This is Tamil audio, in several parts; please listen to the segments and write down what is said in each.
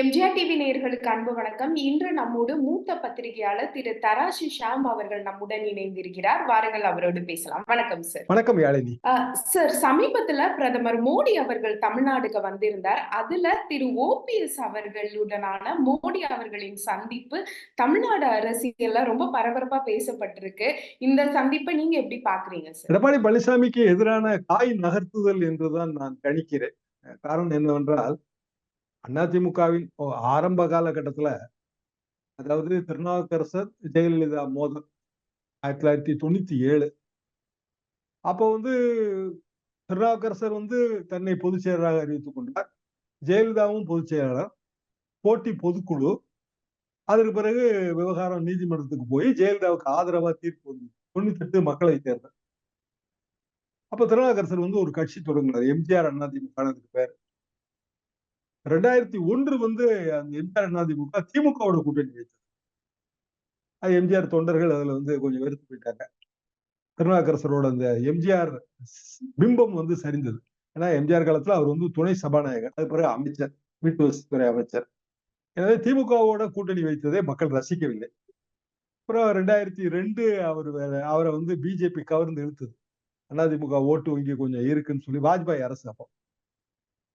எம்ஜிஆர் டிவி நேயர்களுக்கு அன்பு வணக்கம். இன்று நம்மோடு மூத்த பத்திரிகையாளர் திரு தராஷி ஷாம் அவர்கள் நம்முடன் இணைந்திருக்கிறார். வாருங்கள் அவரோடு பேசலாம். வணக்கம் சார் வணக்கம் யாழினி. சார் சமீபத்துல பிரதமர் மோடி அவர்கள் தமிழ்நாடுக்கு வந்திருந்தார். அதுல திரு ஓபிஎஸ் அவர்களுடனான மோடி அவர்களின் சந்திப்பு தமிழ்நாடு அரசியல்ல ரொம்ப பரபரப்பா பேசப்பட்டிருக்கு. இந்த சந்திப்பை நீங்க எப்படி பாக்குறீங்க சார் எடப்பாடி பழனிசாமிக்கு எதிரான காய் நகர்த்துதல் என்றுதான் நான் கணிக்கிறேன். காரணம் என்னவென்றால் அதிமுகவின் ஆரம்ப காலகட்டத்துல அதாவது திருநாவுக்கரசர் ஜெயலலிதா மோதல் ஆயிரத்தி தொள்ளாயிரத்தி தொண்ணூத்தி ஏழு. அப்போ வந்து திருநாவுக்கரசர் வந்து தன்னை பொதுச் செயலராக அறிவித்துக் கொண்டார். ஜெயலலிதாவும் பொதுச் செயலாளர் போட்டி பொதுக்குழு. அதற்கு பிறகு விவகாரம் நீதிமன்றத்துக்கு போய் ஜெயலலிதாவுக்கு ஆதரவா தீர்ப்பு வந்து தொண்ணூத்தி எட்டு மக்களை தேர்தல். அப்ப திருநாவுக்கரசர் வந்து ஒரு கட்சி தொடங்கினார். எம்ஜிஆர் அதிமுக பேர். ரெண்டாயிரத்தி ஒன்று வந்து அந்த எம்ஜிஆர் அதிமுக திமுகவோட கூட்டணி வைத்தது. அது எம்ஜிஆர் தொண்டர்கள் அதுல வந்து கொஞ்சம் வெறுத்து போயிட்டாங்க. திருநாக்கரசரோட அந்த எம்ஜிஆர் பிம்பம் வந்து சரிந்தது. ஏன்னா எம்ஜிஆர் காலத்துல அவர் வந்து துணை சபாநாயகர் அது பிறகு அமைச்சர் வீட்டு வசதித்துறை அமைச்சர். எனவே திமுகவோட கூட்டணி வைத்ததே மக்கள் ரசிக்கவில்லை. அப்புறம் ரெண்டாயிரத்தி ரெண்டு அவர் அவரை வந்து பிஜேபி கவர்ந்து இழுத்தது. அதிமுக ஓட்டு வங்கி கொஞ்சம் இருக்குன்னு சொல்லி வாஜ்பாய் அரசு அப்போ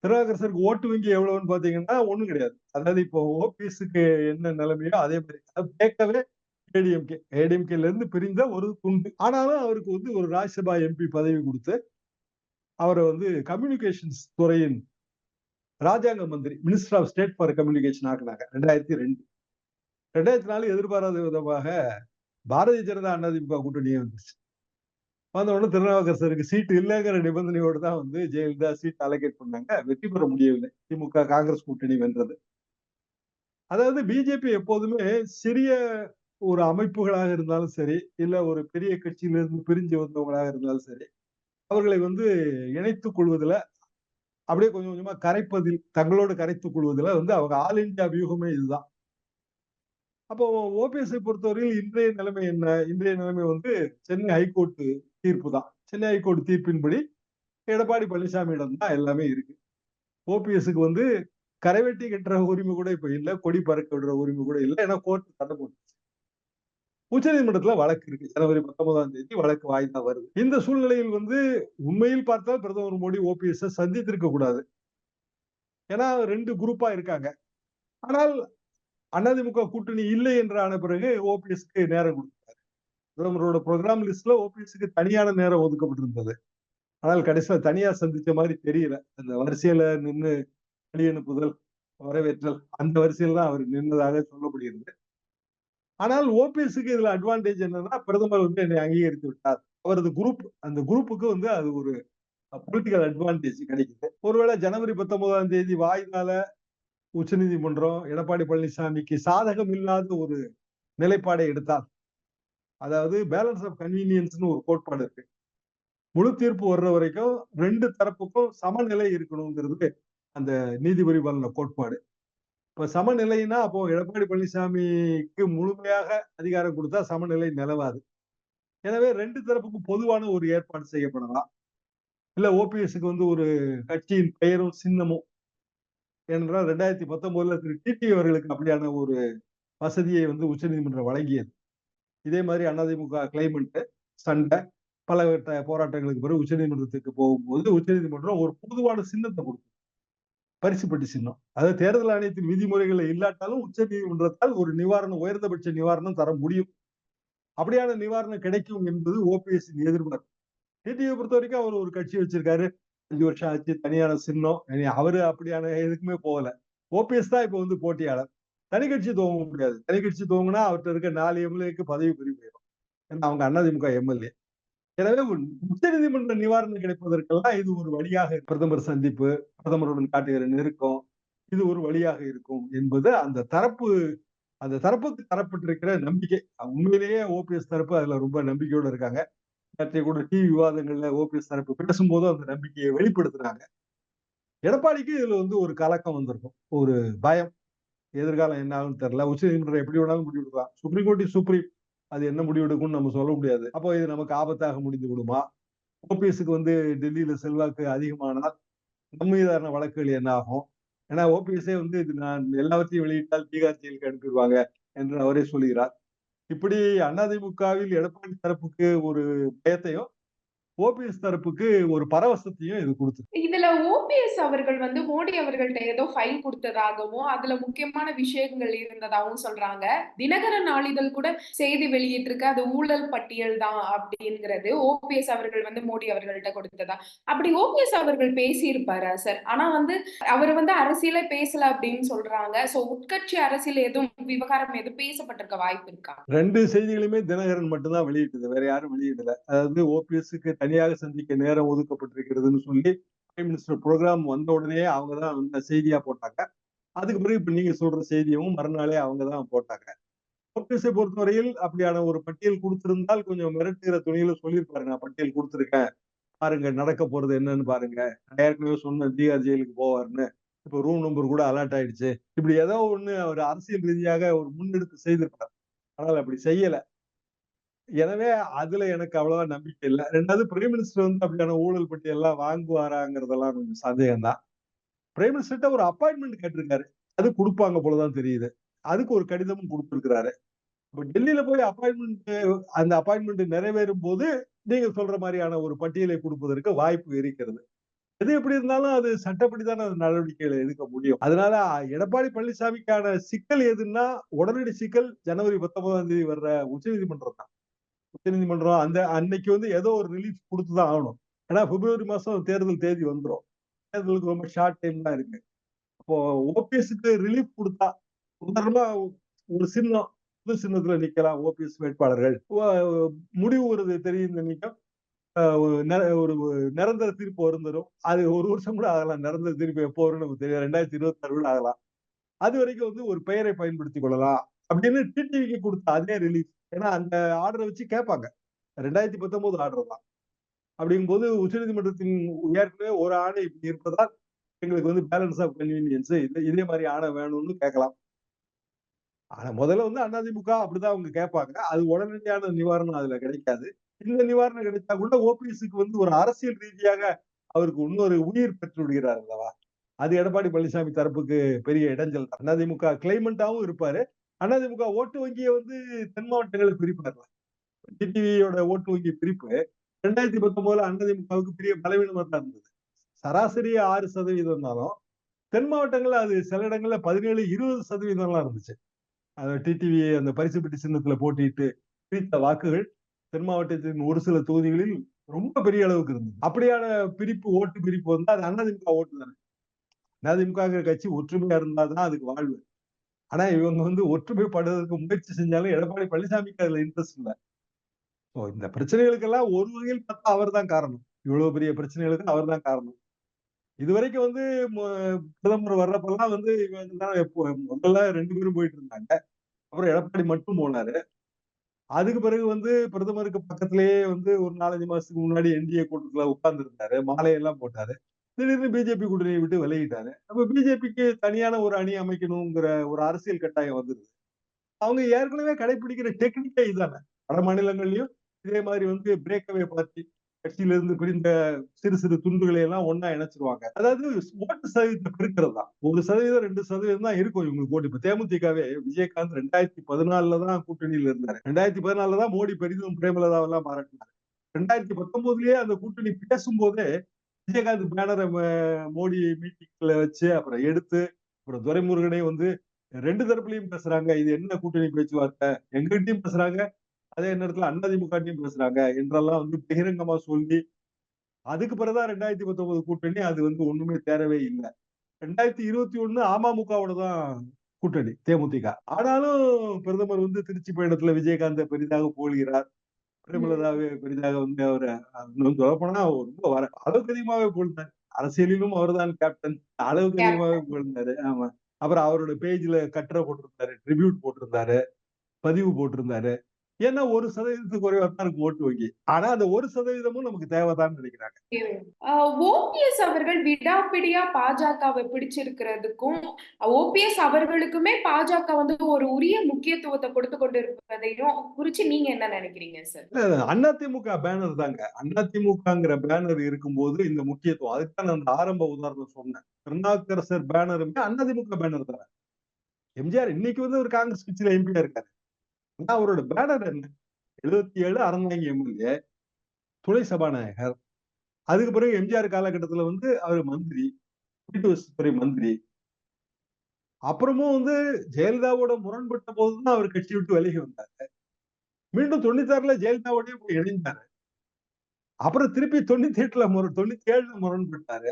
திருநாகரசருக்கு ஓட்டு வங்கி எவ்வளவுன்னு பாத்தீங்கன்னா ஒண்ணும் கிடையாது. அதாவது இப்போ ஓபிஎஸ்க்கு என்ன நிலைமையோ அதே மாதிரி. கேட்கவே ஏடிஎம்கே. ஏடிஎம்கேல இருந்து பிரிந்த ஒரு துண்டு ஆனாலும் அவருக்கு வந்து ஒரு ராஜ்யசபா எம்பி பதவி கொடுத்து அவரை வந்து கம்யூனிகேஷன்ஸ் துறையின் ராஜாங்க மந்திரி minister of state for communication ஆக்குனாங்க ரெண்டாயிரத்தி ரெண்டு. ரெண்டாயிரத்தி நாலு எதிர்பாராத விதமாக பாரதிய ஜனதா அதிமுக கூட்டணியே வந்துச்சு வந்த உடனே திருநாவுக்கரசருக்கு சீட்டு இல்லைங்கிற நிபந்தனையோடு தான் வந்து ஜெயலலிதா சீட் அலோகேட் பண்ணாங்க. வெற்றி பெற முடியவில்லை. திமுக காங்கிரஸ் கூட்டணி வென்றது. அதாவது பிஜேபி எப்போதுமே சிறிய ஒரு அமைப்புகளாக இருந்தாலும் சரி இல்ல ஒரு பெரிய கட்சியிலிருந்து பிரிஞ்சு வந்தவங்களாக இருந்தாலும் சரி அவர்களை வந்து இணைத்துக் கொள்வதில் அப்படியே கொஞ்சம் கொஞ்சமா கரைப்பதில் தங்களோடு கரைத்துக் கொள்வதில் வந்து அவங்க ஆல் இந்தியா வியூகமே இதுதான். அப்போ ஓபிஎஸ்ஐ பொறுத்தவரையில் இன்றைய நிலைமை என்ன? இன்றைய நிலைமை வந்து சென்னை ஹைகோர்ட்டு தீர்ப்பு தான். சென்னை ஹைகோர்ட் தீர்ப்பின்படி எடப்பாடி பழனிசாமியிடம் தான் எல்லாமே இருக்கு. ஓபிஎஸ்க்கு வந்து கரைவெட்டி கட்டுற உரிமை கூட இப்ப இல்லை கொடி பறக்க விடுற உரிமை கூட இல்லை ஏன்னா கோர்ட் தடை போட்டுச்சு. உச்ச நீதிமன்றத்துல வழக்கு இருக்கு. ஜனவரி பத்தொன்பதாம் தேதி வழக்கு வாய்ந்தா வருது. இந்த சூழ்நிலையில் வந்து உண்மையில் பார்த்தால் பிரதமர் மோடி ஓபிஎஸ் சந்தித்திருக்க கூடாது. ஏன்னா ரெண்டு குரூப்பா இருக்காங்க. ஆனால் அதிமுக கூட்டணி இல்லை என்று ஆன பிறகு ஓபிஎஸ்க்கு நேரம் கொடுக்கும். பிரதமரோட ப்ரோக்ராம் லிஸ்ட்ல ஓபிஎஸ்க்கு தனியான நேரம் ஒதுக்கப்பட்டிருந்தது. ஆனால் கடைசியில தனியா சந்திச்ச மாதிரி தெரியல. அந்த வரிசையில நின்று வழி அனுப்புதல் வரவேற்றல் அந்த வரிசையில் தான் அவர் நின்றதாக சொல்லப்படுகிறது. ஆனால் ஓபிஎஸ்க்கு இதுல அட்வான்டேஜ் என்னன்னா பிரதமர் வந்து என்னை அங்கீகரித்து விட்டார். அவரது குரூப் அந்த குரூப்புக்கு வந்து அது ஒரு பொலிட்டிக்கல் அட்வான்டேஜ் கிடைக்குது. ஒருவேளை ஜனவரி பத்தொன்பதாம் தேதி வாய்தால உச்சநீதிமன்றம் எடப்பாடி பழனிசாமிக்கு சாதகம் இல்லாத ஒரு நிலைப்பாடை எடுத்தார். அதாவது பேலன்ஸ் ஆஃப் கன்வீனியன்ஸ்னு ஒரு கோட்பாடு இருக்கு. முழு தீர்ப்பு வர்ற வரைக்கும் ரெண்டு தரப்புக்கும் சமநிலை இருக்கணுங்கிறது அந்த நீதிபதி பலன கோட்பாடு. இப்ப சமநிலைன்னா அப்போ எடப்பாடி பழனிசாமிக்கு முழுமையாக அதிகாரம் கொடுத்தா சமநிலை நிலவாது. எனவே ரெண்டு தரப்புக்கும் பொதுவான ஒரு ஏற்பாடு செய்யப்படலாம். இல்ல ஓபிஎஸ்க்கு வந்து ஒரு கட்சியின் பெயரும் சின்னமும் ஏனென்றால் ரெண்டாயிரத்தி பத்தொன்பதுல திரு டிடி அவர்களுக்கு அப்படியான ஒரு வசதியை வந்து உச்சநீதிமன்றம் வழங்கியது. இதே மாதிரி அதிமுக கிளைமெண்ட் சண்டை பல போராட்டங்களுக்கு பிறகு உச்சநீதிமன்றத்துக்கு போகும்போது உச்சநீதிமன்றம் ஒரு பொதுவான சின்னத்தை கொடுக்கும். பரிசுப்பட்டு சின்னம். அதாவது தேர்தல் ஆணையத்தின் விதிமுறைகளை இல்லாட்டாலும் உச்ச நீதிமன்றத்தால் ஒரு நிவாரணம் உயர்ந்தபட்ச நிவாரணம் தர முடியும். அப்படியான நிவாரணம் கிடைக்கும் என்பது ஓபிஎஸ் எதிர்பார்ப்பு. டிடிவி பொறுத்த வரைக்கும் அவர் ஒரு கட்சி வச்சிருக்காரு. அஞ்சு வருஷம் ஆச்சு தனியான சின்னம். அவரு அப்படியான எதுக்குமே போகல. ஓபிஎஸ் தான் இப்ப வந்து போட்டியாளர். தனி கட்சி துவங்க முடியாது. தனி கட்சி துவங்கினா அவர்கிட்ட இருக்க நாலு எம்எல்ஏக்கு பதவி பிரி போயிடும் ஏன்னா அவங்க அதிமுக எம்எல்ஏ. எனவே உச்ச நீதிமன்ற நிவாரணம் கிடைப்பதற்கெல்லாம் இது ஒரு வழியாக பிரதமர் சந்திப்பு பிரதமருடன் காட்டுகிற நெருக்கம் இது ஒரு வழியாக இருக்கும் என்பது அந்த தரப்பு அந்த தரப்புக்கு தரப்பட்டிருக்கிற நம்பிக்கை. உண்மையிலேயே ஓபிஎஸ் தரப்பு அதுல ரொம்ப நம்பிக்கையோட இருக்காங்க. நேற்றைய கூட டிவி விவாதங்கள்ல ஓபிஎஸ் தரப்பு பேசும்போது அந்த நம்பிக்கையை வெளிப்படுத்துறாங்க. எடப்பாடிக்கு இதுல வந்து ஒரு கலக்கம் வந்திருக்கும். ஒரு பயம். எதிர்காலம் என்ன ஆகும் தெரியல. உச்ச நீதிமன்றம் எப்படி வேணாலும் முடிவெடுக்கலாம் சுப்ரீம் கோர்ட் சுப்ரீம் அது என்ன முடிவெடுக்கும்னு நம்ம சொல்ல முடியாது. அப்போ இது நமக்கு ஆபத்தாக முடிந்து விடுமா? ஓபிஎஸ்க்கு வந்து டெல்லியில செல்வாக்கு அதிகமானால் நம்மீதான வழக்குகள் என்ன ஆகும்? ஏன்னா ஓபிஎஸ்ஏ வந்து இது நான் எல்லாவற்றையும் வெளியிட்டால் பீகார் ஜெயிலுக்கு அனுப்பிடுவாங்க என்று அவரே சொல்கிறார் இப்படி அதிமுகவில் எடப்பாடி தரப்புக்கு ஒரு பயத்தையும் ஓபிஎஸ் தரப்புக்கு ஒரு பரவசத்தையும் இது கொடுத்து இதுல ஓபிஎஸ் அவர்கள் வந்து மோடி அவர்கள்ட்ட ஏதோ ஃபைல் கொடுத்ததாகவும் அதுல முக்கியமான விஷயங்கள் இருந்ததாகவும் சொல்றாங்க. தினகர நாளிதழ் கூட செய்தி வெளியிட்டிருக்கு அது ஊழல் பட்டியல் தான் அப்படிங்கிறது ஓபிஎஸ் அவர்கள் வந்து மோடி அவர்கள்ட்ட கொடுத்ததா? அப்படி ஓபிஎஸ் அவர்கள் பேசியிருப்பாரா சார் ஆனா வந்து அவர் வந்து அரசியலே பேசல அப்படின்னு சொல்றாங்க. சோ உட்கட்சி அரசியல் எதுவும் விவகாரம் எதுவும் பேசப்பட்டிருக்க வாய்ப்பு இருக்கா? ரெண்டு செய்திகளுமே தினகரன் மட்டும்தான் வெளியிட்டது வேற யாரும் வெளியிடல. அதாவது ஓபிஎஸ்க்கு தனியாக சந்திக்க நேரம் ஒதுக்கப்பட்டிருக்கிறதுன்னு சொல்லி பிரைம் மினிஸ்டர் ப்ரோக்ராம் வந்த உடனே அவங்க தான் அந்த செய்தியா போட்டாங்க. அதுக்கு பிறகு இப்ப நீங்க சொல்ற செய்தியும் மறுநாளே அவங்க தான் போட்டாங்க. ஓபிஎஸ்ஐ பொறுத்தவரையில் அப்படியான ஒரு பட்டியல் கொடுத்திருந்தால் கொஞ்சம் மிரட்டுகிற துணியில சொல்லியிருப்பாரு. நான் பட்டியல் கொடுத்துருக்கேன். பாருங்க நடக்க போறது என்னன்னு பாருங்க. நான் ஏற்கனவே சொன்ன தீகார் ஜெயிலுக்கு போவாருன்னு. இப்ப ரூம் நம்பர் கூட அலர்ட் ஆயிடுச்சு. இப்படி ஏதோ ஒண்ணு அவர் அரசியல் ரீதியாக ஒரு முன்னெடுப்பு செய்திருப்பார். ஆனால் அப்படி செய்யல. எனவே அதுல எனக்கு அவ்வளவா நம்பிக்கை இல்லை. ரெண்டாவது பிரைம் மினிஸ்டர் வந்து அப்படியான ஊழல் பட்டி எல்லாம் வாங்குவாராங்கிறதெல்லாம் கொஞ்சம் சந்தேகம் தான் பிரைம் மினிஸ்டர்கிட்ட ஒரு அப்பாயின்மெண்ட் கேட்டிருக்காரு. அது கொடுப்பாங்க போலதான் தெரியுது. அதுக்கு ஒரு கடிதமும் கொடுத்திருக்கிறாரு. இப்ப டெல்லியில போய் அப்பாயின்மெண்ட் அந்த அப்பாயின்மெண்ட் நிறைவேறும் போது நீங்க சொல்ற மாதிரியான ஒரு பட்டியலை கொடுப்பதற்கு வாய்ப்பு இருக்கிறது. எது எப்படி இருந்தாலும் அது சட்டப்படி தானே அது நடவடிக்கைகளை எடுக்க முடியும். அதனால எடப்பாடி பழனிசாமிக்கான சிக்கல் எதுன்னா உடனடி சிக்கல் ஜனவரி பத்தொன்பதாம் தேதி வர்ற உச்சநீதிமன்றம் தான். உச்சநீதிமன்றம் அந்த அன்னைக்கு வந்து ஏதோ ஒரு ரிலீஃப் கொடுத்துதான் ஆகணும். ஏன்னா பிப்ரவரி மாசம் தேர்தல் தேதி வந்துடும் தேர்தலுக்கு ரொம்ப ஷார்ட் டைம் தான் இருக்கு. அப்போ ஓபிஎஸ்க்கு ரிலீஃப் கொடுத்தா உதாரணமா ஒரு சின்னம் புது சின்னத்துல நிக்கலாம் ஓபிஎஸ் வேட்பாளர்கள். முடிவு வருது தெரியும் நினைக்கும் ஒரு நிரந்தர தீர்ப்பு வருந்தரும் அது ஒரு வருஷம் கூட ஆகலாம். நிரந்தர தீர்ப்பு எப்போ வரும் நமக்கு தெரியும் ரெண்டாயிரத்தி இருபத்தி ஆறு கூட ஆகலாம். அது வரைக்கும் வந்து ஒரு பெயரை பயன்படுத்திக் கொள்ளலாம். அப்படின்னு டிடிவிக்கு கொடுத்த அதே ரிலீஃப் ஏன்னா அந்த ஆர்டரை வச்சு கேட்பாங்க. ரெண்டாயிரத்தி பத்தொன்பது ஆர்டர் தான். அப்படிங்கும்போது உச்சநீதிமன்றத்தின் ஏற்கனவே ஒரு ஆணை இப்படி இருப்பதால் எங்களுக்கு வந்து பேலன்ஸ் ஆஃப் கன்வீனியன்ஸ் இதே மாதிரி ஆணை வேணும்னு கேட்கலாம். ஆனா முதல்ல வந்து அதிமுக அப்படிதான் அவங்க கேட்பாங்க. அது உடனடியான நிவாரணம் அதுல கிடைக்காது. இந்த நிவாரணம் கிடைச்சா கூட ஓபிஎஸ்க்கு வந்து ஒரு அரசியல் ரீதியாக அவருக்கு இன்னொரு உயிர் பெற்று விடுகிறார் அல்லவா? அது எடப்பாடி பழனிசாமி தரப்புக்கு பெரிய இடைஞ்சல் அதிமுக கிளைமெண்டாவும் இருப்பாரு. அதிமுக ஓட்டு வங்கியை வந்து தென் மாவட்டங்களை பிரிப்பார்ல டிடிவியோட ஓட்டு வங்கி பிரிப்பு ரெண்டாயிரத்தி பத்தொன்பதுல அதிமுகவுக்கு பெரிய பலவீனமா தான் இருந்தது. சராசரி ஆறு சதவீதம் இருந்தாலும் தென் மாவட்டங்கள்ல அது சில இடங்கள்ல பதினேழு இருபது சதவீதம்லாம் இருந்துச்சு. அந்த டிடிவி அந்த பரிசு பெட்டி சின்னத்துல போட்டிட்டு பிரித்த வாக்குகள் தென் மாவட்டத்தின் ஒரு சில தொகுதிகளில் ரொம்ப பெரிய அளவுக்கு இருந்தது. அப்படியான பிரிப்பு ஓட்டு பிரிப்பு வந்தா அது அதிமுக ஓட்டு தானே. அதிமுக கட்சி ஒற்றுமையா இருந்தாதான் அதுக்கு வாழ்வு. ஆனா இவங்க வந்து ஒற்றுமைப்படுவதற்கு முயற்சி செஞ்சாலும் எடப்பாடி பழனிசாமிக்கு அதுல இன்ட்ரெஸ்ட் இல்லை. ஸோ இந்த பிரச்சனைகளுக்கெல்லாம் ஒரு வகையில் பார்த்தா அவர் தான் காரணம். இவ்வளவு பெரிய பிரச்சனைகளுக்கு அவர் தான் காரணம். இதுவரைக்கும் வந்து பிரதமர் வர்றப்பெல்லாம் வந்து இவங்க முதல்ல ரெண்டு பேரும் போயிட்டு இருந்தாங்க. அப்புறம் எடப்பாடி மட்டும் போனாரு. அதுக்கு பிறகு வந்து பிரதமருக்கு பக்கத்திலேயே வந்து ஒரு நாலஞ்சு மாசத்துக்கு முன்னாடி என்டிஏ கூட்டத்துல உட்கார்ந்து இருந்தாரு மாலையெல்லாம் போட்டாரு. திடீர்னு பிஜேபி கூட்டணியை விட்டு விலகிட்டாரு அப்ப பிஜேபிக்கு தனியான ஒரு அணி அமைக்கணுங்கிற ஒரு அரசியல் கட்டாயம் வந்துருது. அவங்க ஏற்கனவே கடைபிடிக்கிற டெக்னிக்கே இதுதானே வட மாநிலங்கள்லயும் இதே மாதிரி வந்து பிரேக்கவே பார்ட்டி கட்சியில இருந்து பிரிந்த சிறு சிறு துண்டுகளை எல்லாம் ஒன்னா இணைச்சிருவாங்க. அதாவது ஓட்டு சதவீதம் இருக்கிறது தான். ஒரு சதவீதம் ரெண்டு சதவீதம் தான் இருக்கும் இவங்களுக்கு ஓட்டு. இப்ப தேமுதிகவே விஜயகாந்த் ரெண்டாயிரத்தி பதினாலுல தான் கூட்டணியில இருந்தாரு. ரெண்டாயிரத்தி பதினாலுல தான் மோடி பெரிதும் பிரேமலதாவெல்லாம் பாராட்டினாரு. ரெண்டாயிரத்தி பத்தொன்பதுலயே அந்த கூட்டணி பேசும்போதே விஜயகாந்த் பேனரை மோடி மீட்டிங்ல வச்சு அப்புறம் எடுத்து அப்புறம் துரைமுருகனே வந்து ரெண்டு தரப்புலயும் பேசுறாங்க. இது என்ன கூட்டணி பேச்சுவார்த்தை? எங்ககிட்டயும் பேசுறாங்க. அதே நேரத்துல அதிமுகட்டையும் பேசுறாங்க என்றெல்லாம் வந்து பகிரங்கமா சொல்லி அதுக்கு பிறகுதான் ரெண்டாயிரத்தி பத்தொன்பது கூட்டணி அது வந்து ஒண்ணுமே தேரவே இல்லை. ரெண்டாயிரத்தி இருபத்தி ஒண்ணு அமமுகவோட தான் கூட்டணி தேமுதிக. ஆனாலும் பிரதமர் வந்து திருச்சி பயணத்துல விஜயகாந்த பெரிதாக போகிறார் பிரேமலதாவே பெரிதாக வந்து அவர் சொல்ல போனா ரொம்ப வர அளவுக்கு அதிகமாவே போயிருந்தார் அரசியலிலும் அவர் தான் கேப்டன் அளவுக்கு அதிகமாவே போயிருந்தாரு ஆமா. அப்புறம் அவரோட பேஜ்ல கட்டுரை போட்டிருந்தாரு ட்ரிபியூட் போட்டிருந்தாரு பதிவு போட்டிருந்தாரு. ஏன்னா ஒரு சதவீதத்துக்கு குறைவா தான் இருக்கு ஓட்டு வங்கி. ஆனா அந்த ஒரு சதவீதமும் நமக்கு தேவைதான்னு நினைக்கிறாங்க. ஓபிஎஸ் அவர்கள் விடாப்பிடியா பாஜகவை பிடிச்சிருக்கிறதுக்கும் ஓபிஎஸ் அவர்களுக்குமே பாஜக வந்து ஒரு உரிய முக்கியத்துவத்தை கொடுத்து கொண்டிருப்பதையும் குறிச்சு நீங்க என்ன நினைக்கிறீங்க சார்? அதிமுக பேனர் தாங்க. அதிமுகங்கிற பேனர் இருக்கும்போது இந்த முக்கியத்துவம் அதுக்கான அந்த ஆரம்ப உதாரணம் சொன்னேன். திருநாக்கரசர் பேனருமே அதிமுக பேனர் தானே. எம்ஜிஆர் இன்னைக்கு வந்து ஒரு காங்கிரஸ் கட்சியில எம்பியா இருக்காரு. ஆனா அவரோட பேனர் என்ன? எழுபத்தி ஏழு அறந்தாங்கி எம்எல்ஏ துணை சபாநாயகர். அதுக்கு பிறகு எம்ஜிஆர் காலகட்டத்துல வந்து அவர் மந்திரி. வீட்டு மந்திரி. அப்புறமும் வந்து ஜெயலலிதாவோட முரண்பட்ட போதுதான் அவர் கட்சி விட்டு விலகி வந்தாரு. மீண்டும் தொண்ணூத்தி ஆறுல ஜெயலலிதாவோடய போய் இணைந்தாரு. அப்புறம் திருப்பி தொண்ணூத்தி எட்டுல முரண் தொண்ணூத்தி ஏழுல முரண்பட்டாரு.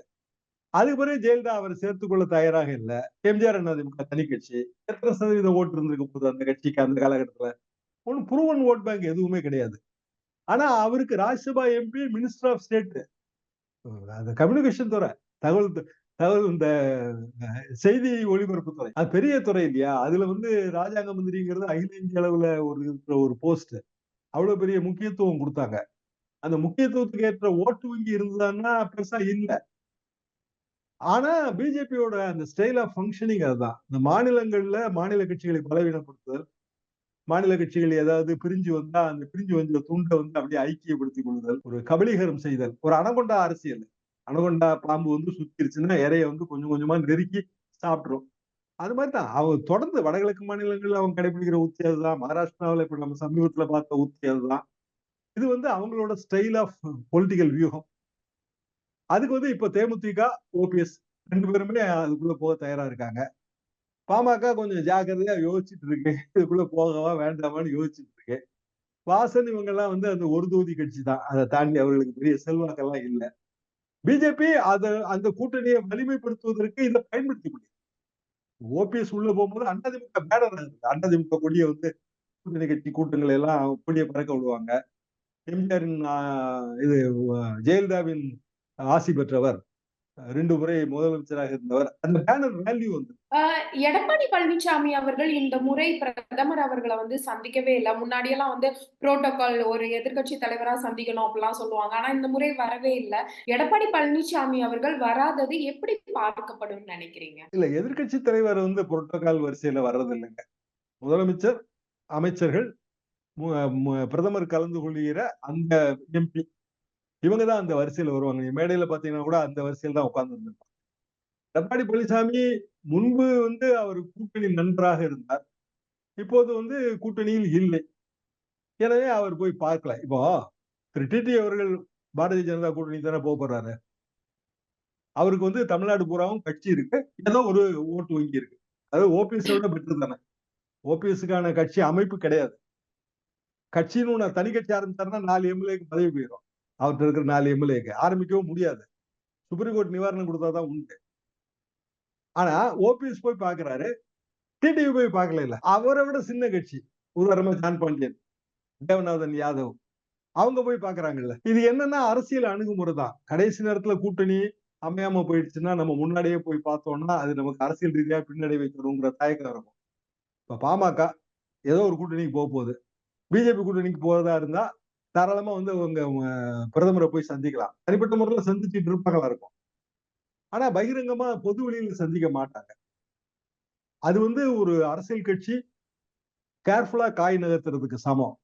அதுக்கு பிறகு ஜெயலலிதா அவர் சேர்த்துக்கொள்ள தயாராக இல்லை. எம்ஜிஆர் அதிமுக தனி கட்சி. எத்தனை சதவீதம் ஓட்டு இருந்திருக்க போகுது அந்த கட்சிக்கு அந்த காலகட்டத்துல? ஒன்னும் புருவன் ஓட் பேங்க் எதுவுமே கிடையாது. ஆனா அவருக்கு Rajya Sabha MP minister of state அந்த கம்யூனிகேஷன் துறை. தகவல் தகவல் இந்த செய்தி ஒளிபரப்பு துறை. அது பெரிய துறை இல்லையா? அதுல வந்து ராஜாங்க மந்திரிங்கிறது அகில இந்திய அளவுல ஒரு இருக்கிற ஒரு போஸ்ட் அவ்வளவு பெரிய முக்கியத்துவம் கொடுத்தாங்க. அந்த முக்கியத்துவத்துக்கு ஏற்ற ஓட்டு வங்கி இருந்ததுன்னா பெருசா இல்லை. ஆனா பிஜேபியோட அந்த ஸ்டைல் ஆஃப் ஃபங்க்ஷனிங் அதுதான். இந்த மாநிலங்கள்ல மாநில கட்சிகளை பலவீனப்படுத்துதல் மாநில கட்சிகள் ஏதாவது பிரிஞ்சு வந்தா அந்த பிரிஞ்சு வந்த துண்டை வந்து அப்படியே ஐக்கியப்படுத்திக் கொள்ளுதல் ஒரு கபலீகரம் செய்தல் ஒரு அனகொண்டா அரசியல். அனகொண்டா பாம்பு வந்து சுத்திருச்சுன்னா இறைய வந்து கொஞ்சம் கொஞ்சமா நெருக்கி சாப்பிட்டுரும். அது மாதிரி தான் அவங்க தொடர்ந்து வடகிழக்கு மாநிலங்கள்ல அவங்க கடைபிடிக்கிற உத்தி அதுதான். மகாராஷ்டிராவில் இப்ப நம்ம சமீபத்துல பார்த்த உத்தி அதுதான். இது வந்து அவங்களோட ஸ்டைல் ஆஃப் பொலிட்டிக்கல் வியூகம். அதுக்கு வந்து இப்ப தேமுதிக ஓபிஎஸ் ரெண்டு பேருமே அதுக்குள்ள போக தயாரா இருக்காங்க. பாமக கொஞ்சம் ஜாக்கிரதையா யோசிச்சுட்டு இருக்கு இதுக்குள்ள போகவா வேண்டாமான்னு யோசிச்சுட்டு இருக்கு வாசன் இவங்கெல்லாம் வந்து அந்த ஒரு தொகுதி கட்சி தான். அதை தாண்டி அவர்களுக்கு பெரிய செல்வாக்கெல்லாம் இல்லை. பிஜேபி அதை அந்த கூட்டணியை வலிமைப்படுத்துவதற்கு இதை பயன்படுத்தி முடியும் ஓபிஎஸ் உள்ள போகும்போது அண்ணாதிமுக பேனர் இருக்கு அண்ணாதிமுக கொடியை வந்து கூட்டணி கட்சி கூட்டங்கள் எல்லாம் கொடியை பறக்க விடுவாங்க. எம்ஜிஆரின் இது ஜெயலலிதாவின் ஆசி பெற்றவர். ரெண்டு முறை முதலமைச்சராக இருந்தவர். அந்த பேனர் வேல்யூ வந்து? எடப்பாடி பழனிசாமி அவர்கள் இந்த முறை பிரதமர் அவர்களை வந்து சந்திக்கவே இல்லை. முன்னாடி எல்லாம் வந்து புரோட்டோகால் ஒரு எதிர்கட்சி தலைவரா சந்திக்கணும் அப்படிலாம் சொல்லுவாங்க. ஆனா இந்த முறை வரவே இல்லை. எடப்பாடி பழனிசாமி அவர்கள் வராதது எப்படி பார்க்கப்படும் நினைக்கிறீங்க? இல்ல எதிர்கட்சி தலைவர் வந்து புரோட்டோகால் வரிசையில வர்றது இல்லைங்க முதலமைச்சர் அமைச்சர்கள் பிரதமர் கலந்து கொள்கிற அந்த எம்பி இவங்க தான் அந்த வரிசையில் வருவாங்க. மேடையில பாத்தீங்கன்னா கூட அந்த வரிசையில் தான் உட்கார்ந்து எடப்பாடி பழனிசாமி முன்பு வந்து அவர் கூட்டணி நன்றாக இருந்தார். இப்போது வந்து கூட்டணியில் இல்லை. எனவே அவர் போய் பார்க்கல. இப்போ திரு டிடி அவர்கள் பாரதிய ஜனதா கூட்டணி தானே போக போறாரு. அவருக்கு வந்து தமிழ்நாடு பூராவும் கட்சி இருக்கு. ஏதோ ஒரு ஓட்டு வங்கி இருக்கு. அது ஓபிஎஸ் விட பெற்று தானே. ஓபிஎஸ்க்கான கட்சி அமைப்பு கிடையாது. கட்சின்னு தனி கட்சி ஆரம்பிச்சாருன்னா நாலு எம்எல்ஏக்கு பதவி போயிடும் அவர்கிட்ட இருக்கிற நாலு எம்எல்ஏக்கு. ஆரம்பிக்கவும் முடியாது. சுப்ரீம் கோர்ட் நிவாரணம் கொடுத்தாதான் உண்டு. ஆனா ஓபிஎஸ் போய் பாக்குறாரு. டிடிவி போய் பார்க்கல இல்ல. அவரை விட சின்ன கட்சி. உதாரணமா ஜான் பாண்டியன் தேவநாதன் யாதவ். அவங்க போய் பாக்குறாங்கல்ல. இது என்னன்னா அரசியல் அணுகுமுறை தான் கடைசி நேரத்துல கூட்டணி அமையாம போயிடுச்சுன்னா நம்ம முன்னாடியே போய் பார்த்தோம்னா அது நமக்கு அரசியல் ரீதியா பின்னடை வைக்கணுங்கிற தயக்கம் இருக்கும். இப்ப பாமக ஏதோ ஒரு கூட்டணிக்கு போக போகுது. பிஜேபி கூட்டணிக்கு போறதா இருந்தா தாராளமா வந்து உங்க பிரதமரை போய் சந்திக்கலாம். தனிப்பட்ட முறையில சந்திச்சுட்டு இருப்பாங்களா இருக்கும். ஆனா பகிரங்கமா பொது வழியில் சந்திக்க மாட்டாங்க. அது வந்து ஒரு அரசியல் கட்சி கேர்ஃபுல்லா காய் நகர்த்துறதுக்கு சமம்.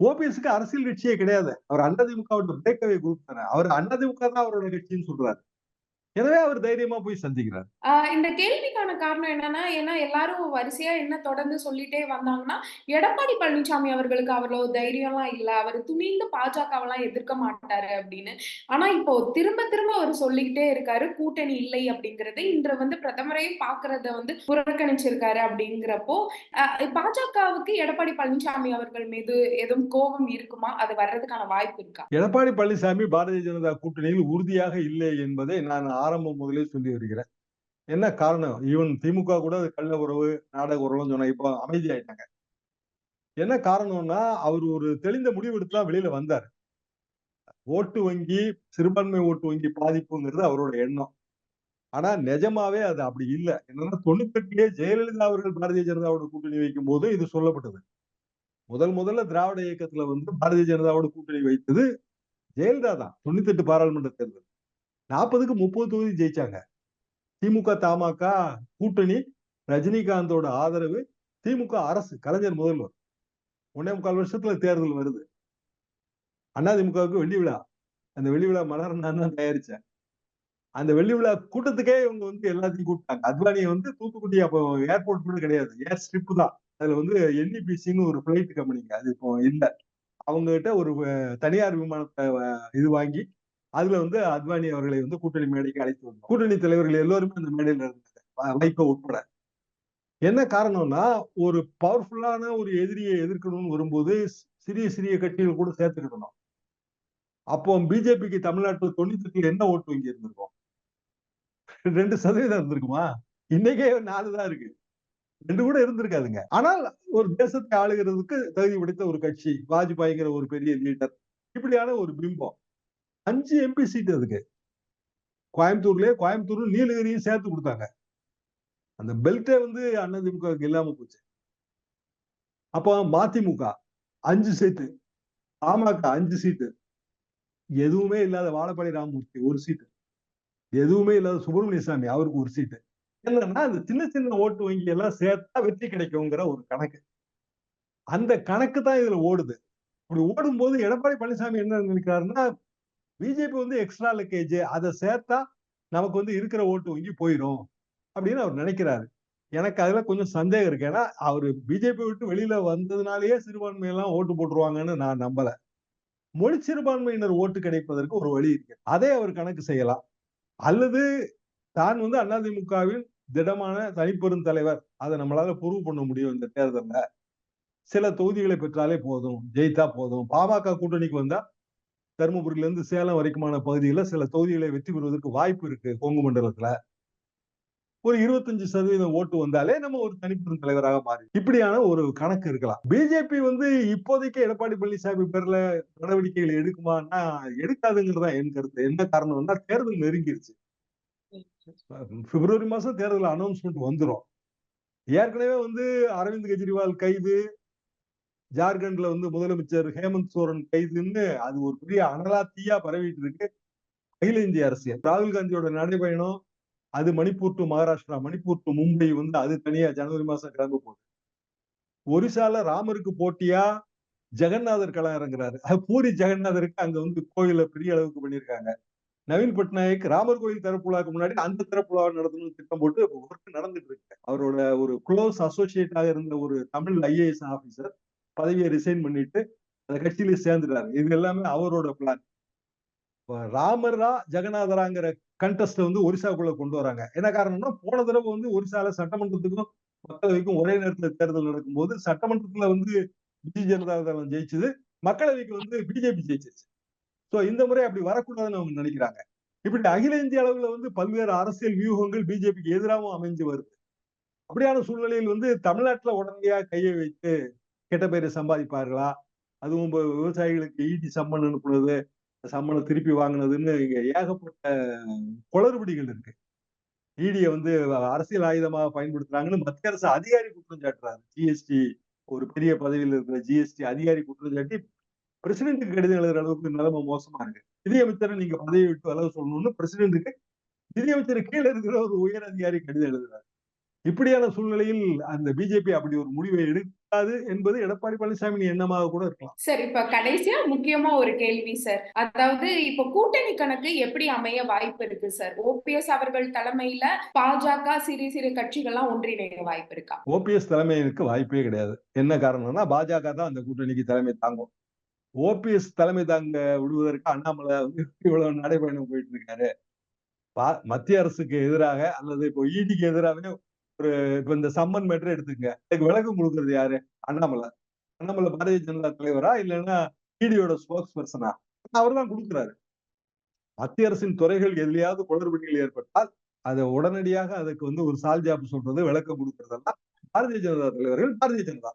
ஓபிஎஸ்க்கு அரசியல் கட்சியே கிடையாது. அவர் அண்ணாதிமுக பிரேக்கவே குரூப் தானே. அவர் அண்ணாதிமுக தான் அவரோட கட்சின்னு சொல்றாரு. எனவே அவர் தைரியமா போய் சந்திக்கிறார். இந்த கேள்விக்கான காரணம் என்னன்னா ஏன்னா எல்லாரும் வரிசையா என்ன தொடர்ந்து சொல்லிட்டே வந்தாங்கன்னா எடப்பாடி பழனிசாமி அவர்களுக்கு அவ்வளவு தைரியம்லாம் இல்ல. அவர் துணிந்து பாஜகவெல்லாம் எதிர்க்க மாட்டாரு அப்படின்னு. ஆனா இப்போ திரும்ப திரும்ப அவர் சொல்லிக்கிட்டே இருக்காரு கூட்டணி இல்லை அப்படிங்கறது. இன்று வந்து பிரதமரையும் பாக்குறத வந்து புறக்கணிச்சிருக்காரு அப்படிங்கிறப்போ பாஜகவுக்கு எடப்பாடி பழனிசாமி அவர்கள் மீது எதுவும் கோபம் இருக்குமா? அது வர்றதுக்கான வாய்ப்பு இருக்கா? எடப்பாடி பழனிசாமி பாரதிய ஜனதா கூட்டணியில் உறுதியாக இல்லை என்பதை நான் ஆரம்பம் முதலே சொல்லி வருகிறேன். என்ன காரணம்? ஈவன் திமுக கூட கள்ள உறவு நாடக உறவுன்னு சொன்னா இப்போ அமைதி ஆயிட்டாங்க என்ன காரணம்னா அவர் ஒரு தெளிந்த முடிவு எடுத்துலாம் வெளியில வந்தார். ஓட்டு வங்கி சிறுபான்மை ஓட்டு வங்கி பாதிப்புங்கிறது அவரோட எண்ணம். ஆனா நிஜமாவே அது அப்படி இல்லை. என்னன்னா தொண்ணூத்தெட்டுலயே ஜெயலலிதா அவர்கள் பாரதிய ஜனதாவோட கூட்டணி வைக்கும் போது இது சொல்லப்பட்டது. முதல் முதல்ல திராவிட இயக்கத்துல வந்து பாரதிய ஜனதாவோட கூட்டணி வைத்தது ஜெயலலிதா தான். தொண்ணூத்தி எட்டு பாராளுமன்ற தேர்தல். நாற்பதுக்கு முப்பது தொகுதி ஜெயிச்சாங்க. திமுக தமாக கூட்டணி ரஜினிகாந்தோட ஆதரவு திமுக அரசு கலைஞர் முதல்வர். ஒன்னே முக்கால் வருஷத்துல தேர்தல் வருது. அதிமுகவுக்கு வெள்ளி விழா. அந்த வெள்ளி விழா மலர் நான் தான் தயாரிச்சேன். அந்த வெள்ளி விழா கூட்டத்துக்கே இவங்க வந்து எல்லாத்தையும் கூப்பிட்டாங்க. அத்வானியை வந்து தூத்துக்குடி அப்போ ஏர்போர்ட் கூட கிடையாது. ஏர் ஸ்ட்ரிப் தான். அதுல வந்து என்இபிசின்னு ஒரு பிளைட் கம்பெனிங்க அது இப்போ இல்லை. அவங்க கிட்ட ஒரு தனியார் விமானத்தை இது வாங்கி அதுல வந்து அத்வானி அவர்களை வந்து கூட்டணி மேடைக்கு அழைத்து வந்தோம். கூட்டணி தலைவர்கள் எல்லோருமே அந்த மேடையில இருந்தாங்க. வ- வைகோ உட்பட. என்ன காரணம்னா ஒரு பவர்ஃபுல்லான ஒரு எதிரியை எதிர்க்கணும்னு வரும்போது சிறிய சிறிய கட்சிகள் கூட சேர்த்துக்கிடணும். அப்போ பிஜேபிக்கு தமிழ்நாட்டில் தொண்ணூத்தி என்ன ஓட்டு வங்கி இருந்திருக்கும் ரெண்டு சதவீதம் இருந்திருக்குமா? இன்னைக்கே நாலு தான் இருக்கு. ரெண்டு கூட இருந்திருக்காதுங்க. ஆனால் ஒரு தேசத்தை ஆளுகிறதுக்கு தகுதி படைத்த ஒரு கட்சி வாஜ்பாய்ங்கிற ஒரு பெரிய லீடர் இப்படியான ஒரு பிம்பம். அஞ்சு எம்பி சீட் அதுக்கு. கோயம்புத்தூர்லயே கோயம்புத்தூர் நீலகிரியும் சேர்த்து கொடுத்தாங்க. அந்த பெல்ட்டே வந்து அதிமுக இல்லாம போச்சு. அப்போ மதிமுக அஞ்சு சீட்டு பாமக அஞ்சு சீட்டு எதுவுமே இல்லாத வாழப்பாடி ராமமூர்த்தி ஒரு சீட்டு எதுவுமே இல்லாத சுப்பிரமணிய சாமி அவருக்கு ஒரு சீட்டு என்னன்னா அந்த சின்ன சின்ன ஓட்டு வங்கி எல்லாம் சேர்த்தா வெற்றி கிடைக்குங்கிற ஒரு கணக்கு. அந்த கணக்கு தான் இதுல ஓடுது. இப்படி ஓடும் போது எடப்பாடி பழனிசாமி என்ன நினைக்கிறாருன்னா பிஜேபி வந்து எக்ஸ்ட்ரா லக்கேஜ் அதை சேர்த்தா நமக்கு வந்து இருக்கிற ஓட்டு வங்கி போயிடும் அப்படின்னு அவர் நினைக்கிறாரு. எனக்கு அதுல கொஞ்சம் சந்தேகம் இருக்கு. ஏன்னா அவரு பிஜேபி விட்டு வெளியில வந்ததுனாலேயே சிறுபான்மையெல்லாம் ஓட்டு போட்டுருவாங்கன்னு நான் நம்பல. மொழி சிறுபான்மையினர் ஓட்டு கிடைப்பதற்கு ஒரு வழி இருக்கு. அதே அவர் கணக்கு செய்யலாம். அல்லது தான் வந்து அதிமுகவின் திடமான தனிப்பெரும் தலைவர். அதை நம்மளால ப்ரூவ் பண்ண முடியும் இந்த தேர்தலில். சில தொகுதிகளை பெற்றாலே போதும். ஜெயித்தா போதும். பாமக கூட்டணிக்கு வந்தா தருமபுரியில இருந்து சேலம் வரைக்குமான பகுதிகளில் சில தொகுதிகளை வெற்றி பெறுவதற்கு வாய்ப்பு இருக்கு கொங்கு மண்டலத்துல. ஒரு இருபத்தஞ்சு சதவீதம் ஓட்டு வந்தாலே நம்ம ஒரு தனிப்பெரும் தலைவராக மாறி இப்படியான ஒரு கணக்கு இருக்கலாம். பிஜேபி வந்து இப்போதைக்கு எடப்பாடி பழனிசாமி பேர்ல நடவடிக்கைகள் எடுக்குமான்னா எடுக்காதுங்கிறதா என் கருத்து. என்ன காரணம்னா தேர்தல் நெருங்கிருச்சு. பிப்ரவரி மாசம் தேர்தல் அனௌன்ஸ்மெண்ட் வந்துரும். ஏற்கனவே வந்து அரவிந்த் கெஜ்ரிவால் கைது ஜார்க்கண்ட்ல வந்து முதலமைச்சர் ஹேமந்த் சோரன் கைதுன்னு அது ஒரு பெரிய அனலா தீயா பரவிட்டு இருக்கு அகில இந்திய அரசியல். ராகுல் காந்தியோட நடைபயணம் அது மணிப்பூர் டு மகாராஷ்டிரா மணிப்பூர் டு மும்பை வந்து அது தனியா ஜனவரி மாசம் கிளம்ப போகுது. ஒரிசால ராமருக்கு போட்டியா? ஜெகநாதர் களம் இறங்குறாரு. அது பூரி ஜெகநாதருக்கு அங்க வந்து கோயில பெரிய அளவுக்கு பண்ணியிருக்காங்க. நவீன் பட்நாயக் ராமர் கோயில் திறப்புலாவுக்கு முன்னாடி அந்த திறப்புலாவை நடத்தணும்னு திட்டம் போட்டு ஒர்க் நடந்துட்டு இருக்கு. அவரோட ஒரு க்ளோஸ் அசோசியேட்டாக இருந்த ஒரு தமிழ் ஐஏஎஸ் ஆபீசர் பதவியை ரிசைன் பண்ணிட்டு அந்த கட்சியில சேர்ந்துட்டாரு. இது எல்லாமே அவரோட பிளான் ராமரா ஜெகநாதராங்கிற கண்டஸ்ட வந்து ஒரிசாக்குள்ள கொண்டு வராங்க. என்ன காரணம்னா போன தடவை வந்து ஒரிசால சட்டமன்றத்துக்கும் மக்களவைக்கும் ஒரே நேரத்துல தேர்தல் நடக்கும்போது சட்டமன்றத்துல வந்து பிஜு ஜனதா தளம் ஜெயிச்சது. மக்களவைக்கு வந்து பிஜேபி ஜெயிச்சிருச்சு. சோ இந்த முறை அப்படி வரக்கூடாதுன்னு அவங்க நினைக்கிறாங்க. இப்படி அகில இந்திய அளவுல வந்து பல்வேறு அரசியல் வியூகங்கள் பிஜேபிக்கு எதிராகவும் அமைஞ்சு வருது. அப்படியான சூழ்நிலையில் வந்து தமிழ்நாட்டுல உடனடியா கையை வைத்து கெட்ட பேரை சம்பாதிப்பார்களா? அதுவும் இப்ப விவசாயிகளுக்கு ஈட்டி சம்மன் அனுப்புனது சம்மனை திருப்பி வாங்கினதுன்னு இங்க ஏகப்பட்ட குளறுபடிகள் இருக்கு. ஈடியை வந்து அரசியல் ஆயுதமாக பயன்படுத்துறாங்கன்னு மத்திய அரசு அதிகாரி குற்றம் சாட்டுறாரு. ஜிஎஸ்டி ஒரு பெரிய பதவியில் இருக்கிற ஜிஎஸ்டி அதிகாரி குற்றம் சாட்டி பிரசிடென்ட்டுக்கு கடிதம் எழுதுற அளவுக்கு நிலைமை மோசமா இருக்கு. நிதியமைச்சரை நீங்க பதவி விட்டு அளவு சொல்லணும்னு பிரசிடென்ட்டுக்கு நிதியமைச்சர் கீழே இருக்கிற ஒரு உயர் அதிகாரி கடிதம் எழுதுறாரு. இப்படியான சூழ்நிலையில் அந்த பிஜேபி அப்படி ஒரு முடிவை எடு எடுக்காது என்பது எடப்பாடி பழனிசாமி எண்ணமாக கூட இருக்கலாம். சார் இப்ப கடைசியா முக்கியமா ஒரு கேள்வி சார். அதாவது இப்ப கூட்டணி கணக்கு எப்படி அமைய வாய்ப்பு இருக்கு சார்? ஓபிஎஸ் அவர்கள் தலைமையில பாஜக சிறிய சிறிய கட்சிகள்லாம் ஒன்றிணைய வாய்ப்பு இருக்கா? ஓபிஎஸ் தலைமைக்கு வாய்ப்பே கிடையாது. என்ன காரணம்னா பாஜக தான் அந்த கூட்டணிக்கு தலைமை தாங்கும். ஓபிஎஸ் தலைமை தாங்க விடுவதற்கு அண்ணாமலை வந்து இவ்வளவு நடைபயணம் போயிட்டு இருக்காரு. மத்திய அரசுக்கு எதிராக அல்லது இப்போ ஈடிக்கு எதிராகவே ஒரு இப்ப இந்த சம்மன் மேட்டர் எடுத்துங்க இதுக்கு விளக்கம் கொடுக்கறது யாரு? அண்ணாமலை. அண்ணாமலை பாரதிய ஜனதா தலைவரா இல்லைன்னா ஈடியோட ஸ்போக்ஸ் பர்சனா அவர் தான் கொடுக்குறாரு. மத்திய அரசின் துறைகள் எதுலையாவது குளறுபடிகள் ஏற்பட்டால் அதை உடனடியாக அதுக்கு வந்து ஒரு சால்ஜாப் சொல்றது விளக்கம் கொடுக்கறதெல்லாம் பாரதிய ஜனதா தலைவர்கள் பாரதிய ஜனதா.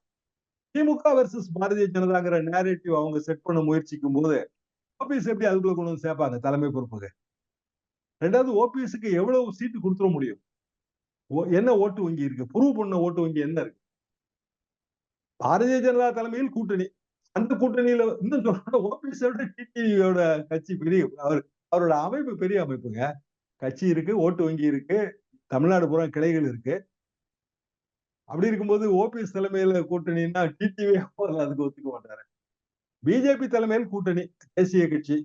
திமுக வெர்சஸ் பாரதிய ஜனதாங்கிற நேரேட்டிவ் அவங்க செட் பண்ண முயற்சிக்கும் போது ஓபிஎஸ் எப்படி அதுக்குள்ள கொண்டு வந்து சேர்ப்பாங்க தலைமை பொறுப்புக்கு? ரெண்டாவது ஓபிஎஸ்க்கு எவ்வளவு சீட்டு கொடுத்துட முடியும்? என்ன ஓட்டு வங்கி இருக்கு? ப்ரூவ் பண்ண ஓட்டு வங்கி என்ன இருக்கு? பாரதிய ஜனதா தலைமையில் கூட்டணி. அந்த கூட்டணியில இன்னும் சொல்ல ஓபிஎஸோட டிடிவியோட கட்சி பெரிய அவர் அவரோட அமைப்பு பெரிய அமைப்புங்க. கட்சி இருக்கு ஓட்டு வங்கி இருக்கு தமிழ்நாடு பூரா கிளைகள் இருக்கு. அப்படி இருக்கும்போது ஓபிஎஸ் தலைமையில கூட்டணின்னா டிடிவி அதுக்கு ஒத்துக்க மாட்டாரு. பிஜேபி தலைமையில் கூட்டணி தேசிய கட்சி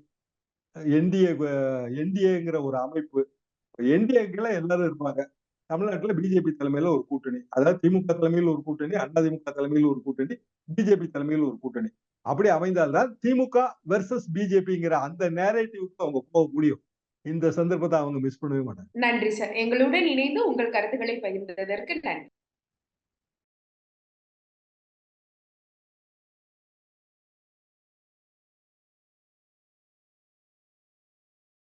என்டிஏ என்டிஏங்கிற ஒரு அமைப்பு. என்டிஏக்குள்ள எல்லாரும் இருப்பாங்க. தமிழ்நாட்டில் பிஜேபி தலைமையில ஒரு கூட்டணி. அதாவது திமுக தலைமையில் ஒரு கூட்டணி அதிமுக தலைமையில் ஒரு கூட்டணி பிஜேபி தலைமையில் ஒரு கூட்டணி. அப்படி அமைந்தால்தான் திமுக வெர்சஸ் பிஜேபிங்கிற அந்த நேரேட்டிவ்க்கு அவங்க போக முடியும். இந்த சந்தர்ப்பத்தை அவங்க மிஸ் பண்ணவே மாட்டாங்க. நன்றி சார் எங்களுடன் இணைந்து உங்கள் கருத்துக்களை பகிர்ந்ததற்கு நன்றி.